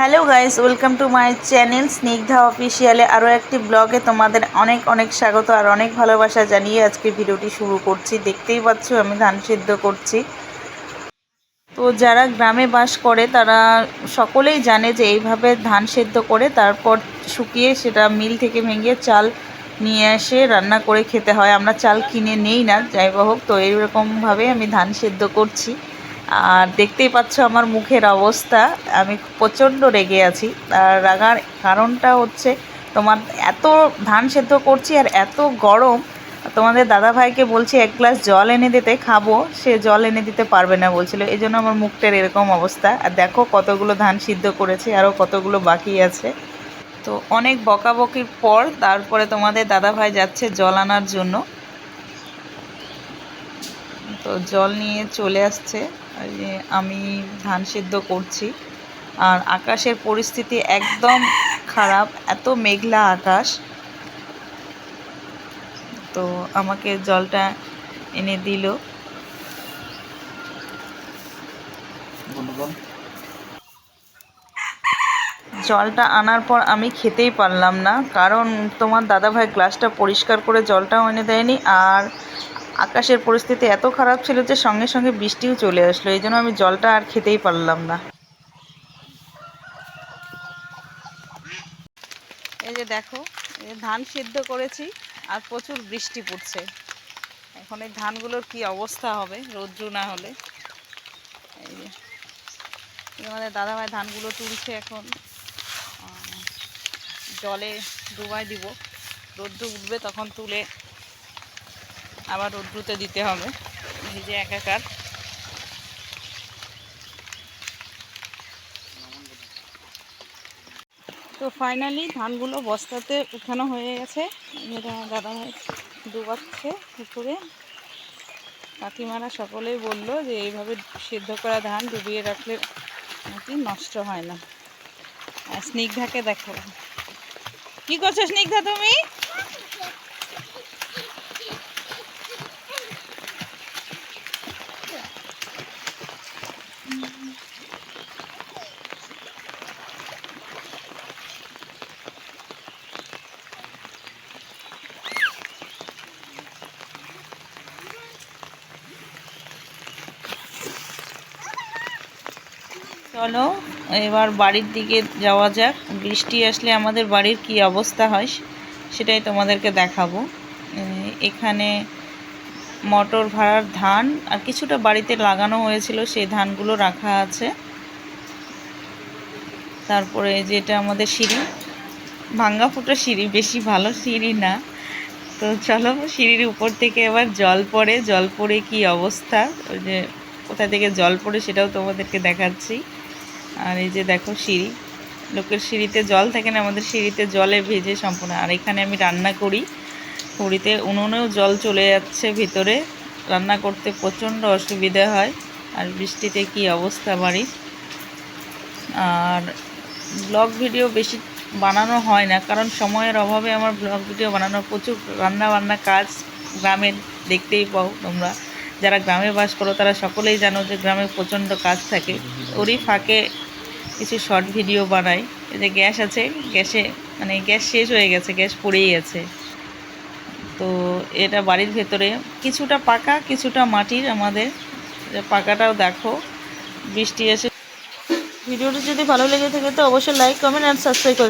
Hello guys, welcome to my channel Snigdha অফিসিয়ালে আরও একটি ব্লগে তোমাদের অনেক অনেক স্বাগত আর অনেক ভালোবাসা জানিয়ে আজকে ভিডিওটি শুরু করছি। দেখতেই পাচ্ছ আমি ধান সিদ্ধ করছি। তো যারা গ্রামে বাস করে, তারা সকলেই জানে যে এইভাবে ধান সেদ্ধ করে তারপর শুকিয়ে সেটা মিল থেকে ভেঙে চাল নিয়ে এসে রান্না করে খেতে হয়। আমরা চাল কিনে নেই না, যাই হোক, তো এইরকমভাবে আমি ধান সেদ্ধ করছি। আর দেখতেই পাচ্ছ আমার মুখের অবস্থা। আমি প্রচণ্ড রেগে আছি। আর রাগার কারণটা হচ্ছে তোমার এত ধান সেদ্ধ করছি আর এত গরম। তোমাদের দাদা ভাইকে বলছি, এক গ্লাস জল এনে দিতে, খাব। সে জল এনে দিতে পারবে না বলছিল। এই জন্য আমার মুখটার এরকম অবস্থা। আর দেখো কতগুলো ধান সিদ্ধ করেছি আরও কতগুলো বাকি আছে। তো অনেক বকাবকির পর তারপরে তোমাদের দাদা ভাই যাচ্ছে জল আনার জন্য। তো জল নিয়ে চলে আসছে। আমি ধান সিদ্ধ করছি। আর আকাশের পরিস্থিতি একদম খারাপ এত মেঘলা আকাশ। তো আমাকে জলটা এনে দিল। জলটা আনার পর আমি খেতেই পারলাম না কারণ তোমার দাদাভাই গ্লাসটা পরিষ্কার করে জলটাও এনে দেয়নি আর আকাশের পরিস্থিতি এত খারাপ ছিল যে সঙ্গে সঙ্গে বৃষ্টিও চলে আসলো, এই জন্য আমি জলটা আর খেতেই পারলাম না। এই যে দেখো ধান সিদ্ধ করেছি আর প্রচুর বৃষ্টি পড়ছে। এখন এই ধানগুলোর কি অবস্থা হবে, রৌদ্র না হলে? এই যে আমাদের দাদাভাই ধানগুলো তুলছে এখন। জলে ডুবাই দিব। রৌদ্র উঠবে তখন তুলে আবার রৌদ্রুতে দিতে হবে। যে একাকার। তো ফাইনালি ধানগুলো বস্তাতে উঠানো হয়ে গেছে। দাদাভাই ডুবাচ্ছে পুকুরে। কাকিমারা সকলেই বলল যে এইভাবে সিদ্ধ করা ধান ডুবিয়ে রাখলে নাকি নষ্ট হয় না। আর স্নিগ্ধাকে দেখো। কি করছ স্নিগ্ধা তুমি? চলো, এবার বাড়ির দিকে যাওয়া যাক। বৃষ্টি আসলে আমাদের বাড়ির কি অবস্থা হয় সেটাই তোমাদেরকে দেখাবো। এখানে মটর ভাড়ার ধান আর কিছুটা বাড়িতে লাগানো হয়েছিল, সেই ধানগুলো রাখা আছে। তারপরে যেটা আমাদের সিঁড়ি। ভাঙ্গা ফুটো সিঁড়ি, বেশি ভালো সিঁড়ি না। তো চলো, সিঁড়ির উপর থেকে এবার জল পড়ে। জল পড়ে কি অবস্থা? ওই যে কোথা থেকে জল পড়ে সেটাও তোমাদেরকে দেখাচ্ছি। আর এই যে দেখো সিঁড়ি, লোকের সিঁড়িতে জল থাকে না, আমাদের সিঁড়িতে জলে ভেজে সম্পূর্ণ। আর এখানে আমি রান্না করি খুঁড়িতে উনুনেও জল চলে যাচ্ছে ভিতরে। রান্না করতে প্রচণ্ড অসুবিধা হয়, আর বৃষ্টিতে কি অবস্থা বাড়ি। আর ব্লগ ভিডিও বেশি বানানো হয় না, কারণ সময়ের অভাবে আমার ব্লগ ভিডিও বানানো প্রচুর। রান্না বান্না কাজ গ্রামের দেখতেই পাও তোমরা। যারা গ্রামে বাস করো, তারা সকলেই জানো যে গ্রামে প্রচণ্ড কাজ থাকে। ওরই ফাঁকে কিছু শর্ট ভিডিও বানাই। এই যে গ্যাস আছে, গ্যাসে মানে গ্যাস শেষ হয়ে গেছে, গ্যাস পড়েই আছে। তো এটা বাড়ির ভেতরে কিছুটা পাকা, কিছুটা মাটির আমাদের। পাকাটাও দেখো, বৃষ্টি এসে ভিডিওটি যদি ভালো লেগে থাকে তো অবশ্যই লাইক কমেন্ট অ্যান্ড সাবস্ক্রাইব করে